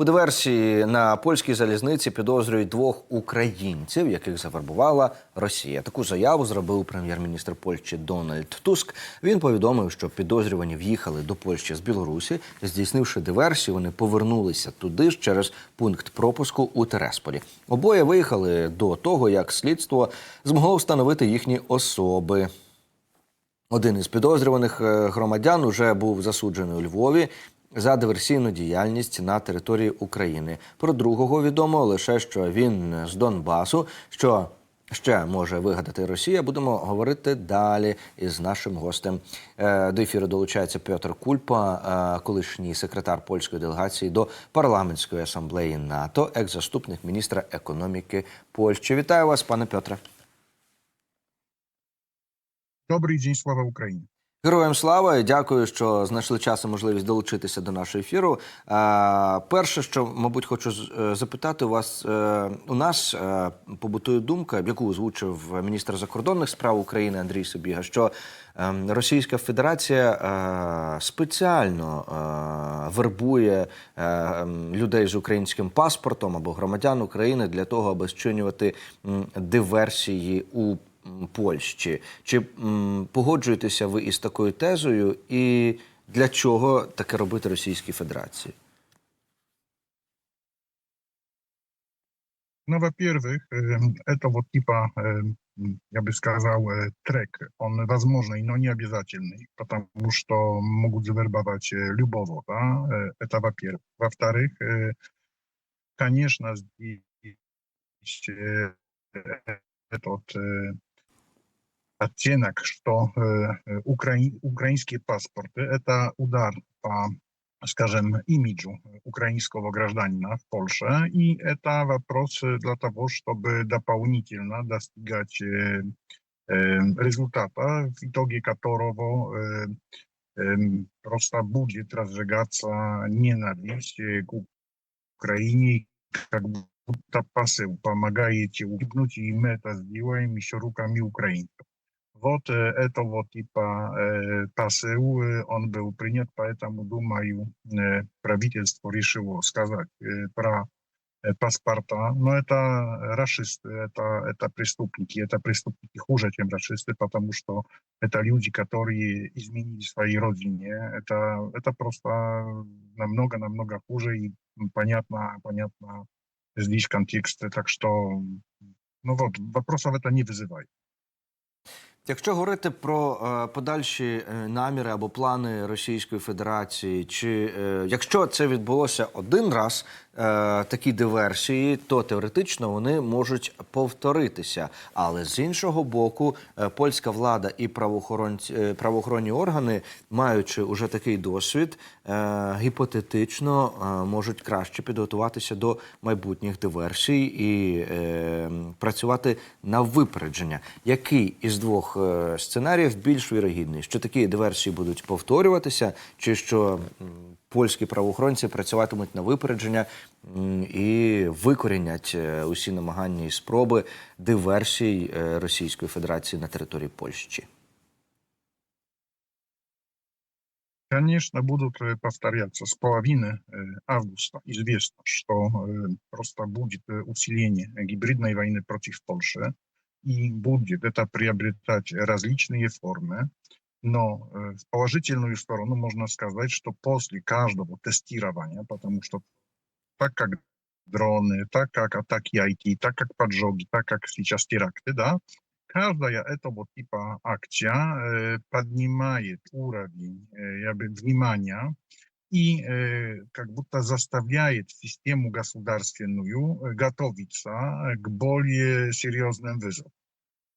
У диверсії на польській залізниці підозрюють двох українців, яких завербувала Росія. Таку заяву зробив прем'єр-міністр Польщі Дональд Туск. Він повідомив, що підозрювані в'їхали до Польщі з Білорусі. Здійснивши диверсію, вони повернулися туди ж через пункт пропуску у Тересполі. Обоє виїхали до того, як слідство змогло встановити їхні особи. Один із підозрюваних е, громадян уже був засуджений у Львові за диверсійну діяльність на території України. Про другого відомо лише що він з Донбасу. Що ще може вигадати Росія? Будемо говорити далі із нашим гостем. Е, До ефіру долучається Петр Кульпа, е, колишній секретар польської делегації до парламентської асамблеї НАТО, екс-заступник міністра економіки Польщі. Вітаю вас, пане Петре. Добрий день, слава Україні. Героям слава дякую, що знайшли час і можливість долучитися до нашого ефіру. Перше, що мабуть, хочу е, запитати у вас, е, у нас е, побутує думка, яку озвучив міністр закордонних справ України Андрій Собіга, що е, Російська Федерація спеціально вербує е, людей з українським паспортом або громадян України для того, аби зчинювати диверсії у Польщі. Чи м, погоджуєтеся ви із такою тезою, і для чого таке робити Російській Федерації? Ну, во-первых, э, это вот типа, э, м, я бы сказал, э, трек. Он возможный, но не обязательный, потому что могут завербовать э, любого, да, э, это во-первых. Во-вторых, э, конечно, здесь э, этот э, оттенок, что э, э, украи- украинские паспорты – это удар по, скажем, имиджу украинского гражданина в Польше, и это вопрос э, для того, чтобы дополнительно достигать э, э, результата, в итоге которого э, эм, просто будет разжигаться ненависть э, к Украине, как будто посыл помогаете убегнуть, и мы это сделаем еще руками украинцев. Вот э, это вот типа э, посыл, э, он был принят, поэтому, думаю, э, правительство решило сказать э, про э, паспорта. Но это расисты, это, это преступники, это преступники хуже, чем расисты, потому что это люди, которые изменили своей родине. Это, это просто намного-намного хуже и м, понятно, понятно здесь контекст. Так что, ну вот, вопросов это не вызывает. Якщо говорити про е, подальші е, наміри або плани Російської Федерації, чи е, якщо це відбулося один раз, такі диверсії, то теоретично вони можуть повторитися. Але з іншого боку, е, польська влада і правоохоронці, е, правоохоронні органи, маючи уже такий досвід, е, гіпотетично е, можуть краще підготуватися до майбутніх диверсій і е, працювати на випередження. Який із двох е, сценаріїв більш вірогідний? Що такі диверсії будуть повторюватися, чи що польські правоохоронці працюватимуть на випередження м, і викорінять е, усі намагання і спроби диверсій е, Російської Федерації на території Польщі? Конечно, будут э, повторяться. С половины э, августа известно, что э, просто будет э, усиление гибридной войны против Польши, и будет это приобретать различные формы. Но э, в положительную сторону можно сказать, что после каждого тестирования, потому что так как дроны, так как атаки IT, так как поджоги, так как сейчас теракты, да, каждая этого типа акция э, поднимает уровень э, я бы, внимания и э, как будто заставляет систему государственную э, готовиться э, к более серьезным вызовам.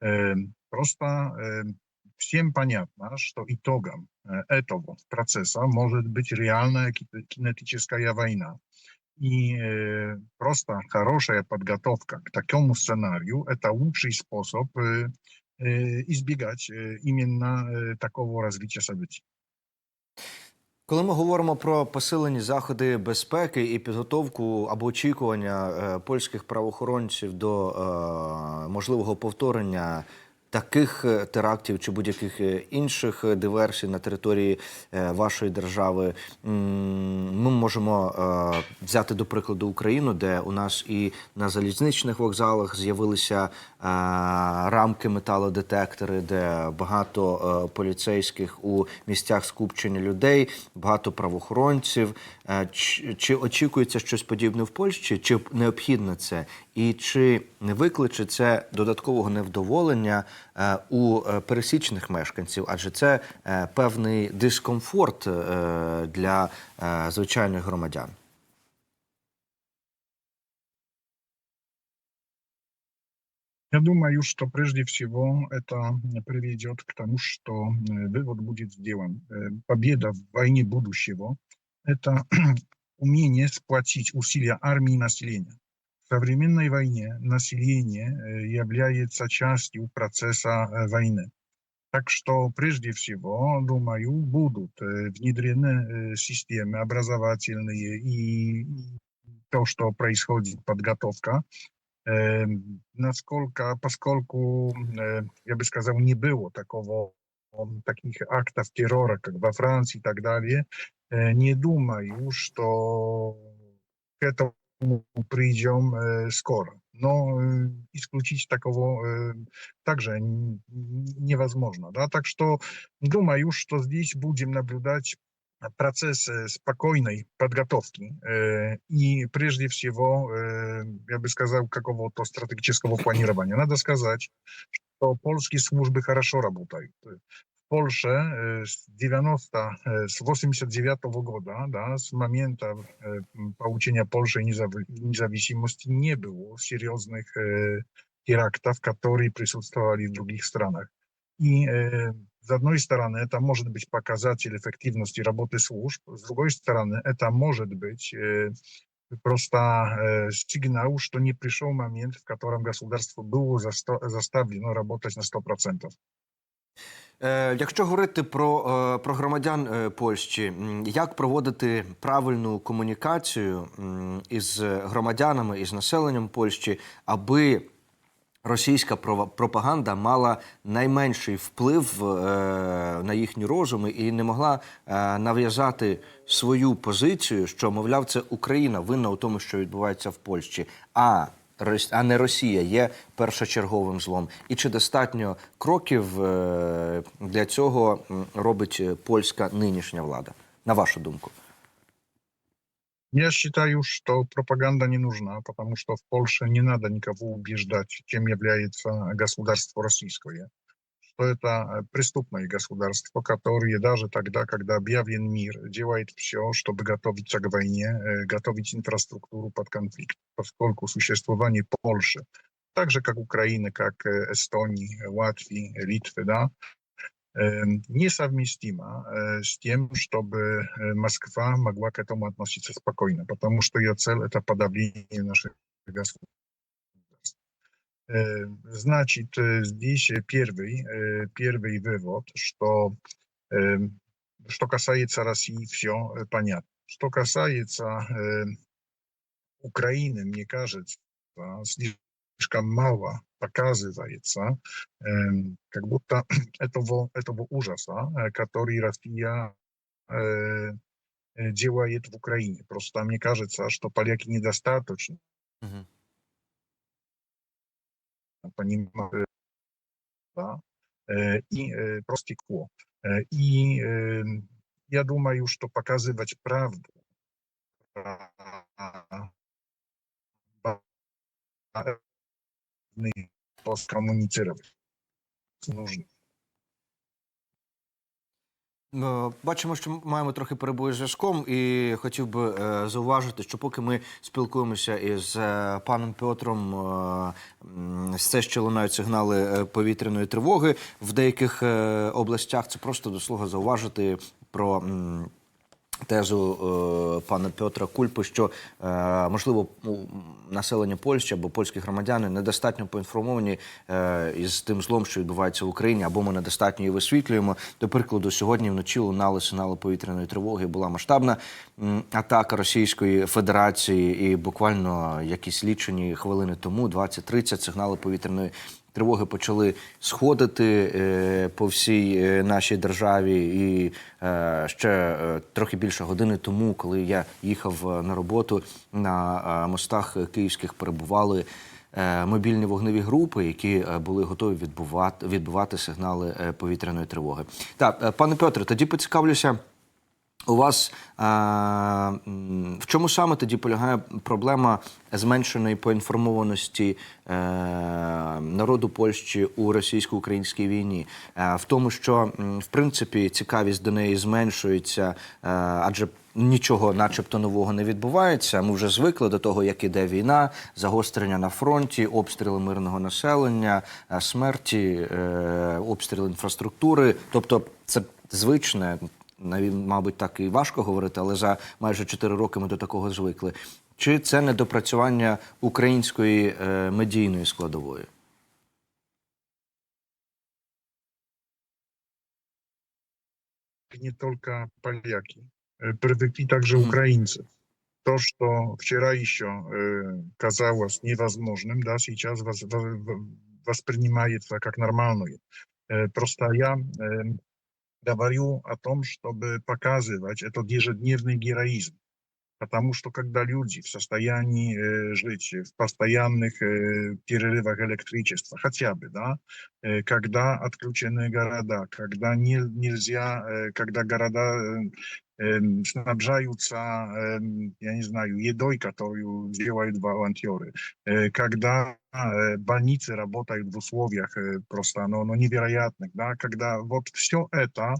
Э, просто э, всем понятно, что итогом э, этого процесса может быть реальная ки- кинетическая война. И э, просто хорошая подготовка к такому сценарию – это лучший способ э, э, избегать э, именно э, такого развития событий. Коли ми говоримо про посилені заходи безпеки і підготовку або очікування е, польських правоохоронців до е, можливого повторення таких е, терактів чи будь-яких е, інших е, диверсій на території вашої держави. Ми можемо взяти до прикладу Україну, де у нас і на залізничних вокзалах з'явилися рамки металодетектори, де багато поліцейських у місцях скупчення людей, багато правоохоронців. Е, Чи, чи очікується щось подібне в Польщі? Чи необхідно це? І чи не викличе це додаткового невдоволення е, у е, пересічних мешканців? Адже це е, певний дискомфорт е, для е, звичайних громадян. Я думаю, что прежде всего это приведет к тому, что э, вывод будет сделан. Э, Победа в войне будущего – это умение сплотить усилия армии и населения. В современной войне население э, является частью процесса э, войны. Так что прежде всего, думаю, будут э, внедрены э, системы образовательные и и то, что происходит подготовка, Э, насколько, поскольку, э, я бы сказал, не было такого, м, таких актов террора, как во Франции и так далее, э, не думаю, что к этому придем э, скоро. Но э, исключить такого э, также н- невозможно. Да? Так что думаю, что здесь будем наблюдать процесс э, спокойной подготовки э, и прежде всего, э, я бы сказал, какого-то стратегического планирования. Надо сказать, что польские службы хорошо работают. В Польше э, с 90, э, с 89 года, да, с момента э, м, получения Польши незави- независимости не было серьезных э, терактов, которые присутствовали в других странах. И э, с одной стороны, это может быть показатель эффективности работы служб, с другой стороны, это может быть э, просто э, сигнал, что не пришел момент, в котором государство было засто- заставлено работать на 100%. Е, Якщо говорити про, е, про громадян е, Польщі, як проводити правильну комунікацію із громадянами із населенням Польщі, аби російська пропаганда мала найменший вплив на їхні розуми і не могла нав'язати свою позицію, що мовляв, це Україна винна у тому, що відбувається в Польщі. А а не Росія є першочерговим злом. І чи достатньо кроків е, для цього робить е, польська нинішня влада? На вашу думку? Я считаю, что пропаганда не нужна, потому что в Польше не надо никого убеждать, чем является государство российское. Что это э, преступное государство, которое даже тогда, когда объявлен мир, делает все, чтобы готовиться к войне, э, готовить инфраструктуру под конфликт, поскольку существование Польши, так же как Украины, как э, Эстонии, Латвии, Литвы, да, э, несовместимо э, с тем, чтобы э, Москва могла к этому относиться спокойно, потому что ее цель – это подавление наших государств. Э, Значит, э, здесь э, первый, э, первый вывод, что э, что касается России, все понятно. Что касается э, Украины, мне кажется, слишком мало показывается эм, как будто этого, этого ужаса, э, который Россия э, э, делает в Украине. Просто мне кажется, что поляки недостаточно Угу. No pani e, e, i e, Prosty Kło. I ja duma już to pokazywać prawdę. Postkomunikować różnych. Бачимо, що маємо трохи перебої з зв'язком, і хотів би е, зауважити, що поки ми спілкуємося із е, паном Петром, е, м, ще лунають сигнали е, повітряної тривоги в деяких е, областях. Це просто до слова зауважити про. Тезу е, пана Петра Кульпи, що е, можливо населення Польщі або польські громадяни недостатньо поінформовані е, із тим злом, що відбувається в Україні, або ми недостатньо її висвітлюємо. До прикладу, сьогодні вночі лунали сигнали повітряної тривоги. Була масштабна м, атака Російської Федерації, і буквально якісь лічені хвилини тому, 20-30 сигнали повітряної тривоги почали сходити е, по всій е, нашій державі. І е, ще трохи більше години тому, коли я їхав на роботу на мостах київських перебували. Мобільні вогневі групи, які були готові відбувати, відбувати сигнали повітряної тривоги. Так, пане Петре, тоді поцікавлюся. У вас а, в чому саме тоді полягає проблема зменшеної поінформованості е, народу Польщі у російсько-українській війні? Е, в тому, що в принципі цікавість до неї зменшується, е, адже нічого, начебто, нового не відбувається. Ми вже звикли до того, як іде війна, загострення на фронті, обстріли мирного населення, е, смерті, е, обстріли інфраструктури. Тобто, це звичне Навіть, мабуть, так і важко говорити, але за майже 4 роки ми до такого звикли. Чи це недопрацювання української е, медійної складової? не только поляки, э, привыкли также Мгм. украинцы. То, что вчера еще э, казалось невозможным, да, сейчас воз- во- во- воспринимается как нормальное. Э, просто я э, говорю о том, чтобы показывать этот ежедневный героизм. Потому что когда люди в состоянии э, жить в постоянных э, перерывах электричества, хотя бы, да, э, когда отключены города, когда не, нельзя, э, когда города э, э, снабжаются, э, я не знаю, едой, которую делают волонтеры, э, когда э, больницы работают в условиях э, просто ну, ну, невероятных, да, когда вот все это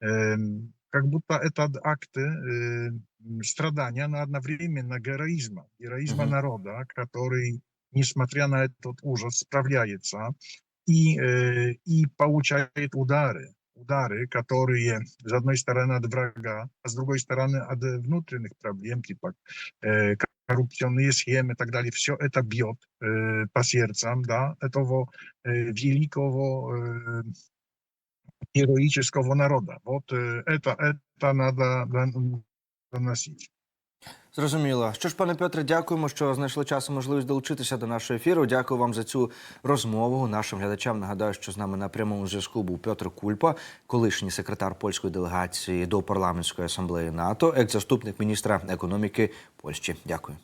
эм, как будто это акты э, м, страдания, но одновременно героизма, героизма Мгм. народа, который, несмотря на этот ужас, справляется и, э, и получает удары. Удары, которые, с одной стороны, от врага, а с другой стороны, от э, внутренних проблем, типа э, коррупционные схемы и так далее. Все это бьет э, по сердцам да, этого э, великого э, героического народа. Вот э, это, это надо дон- доносить. Зрозуміло. Що ж, пане Петре, дякуємо, що знайшли час і можливість долучитися до нашого ефіру. Дякую вам за цю розмову. Нашим глядачам нагадаю, що з нами на прямому зв'язку був Петр Кульпа, колишній секретар польської делегації до парламентської асамблеї НАТО, екс-заступник міністра економіки Польщі. Дякую.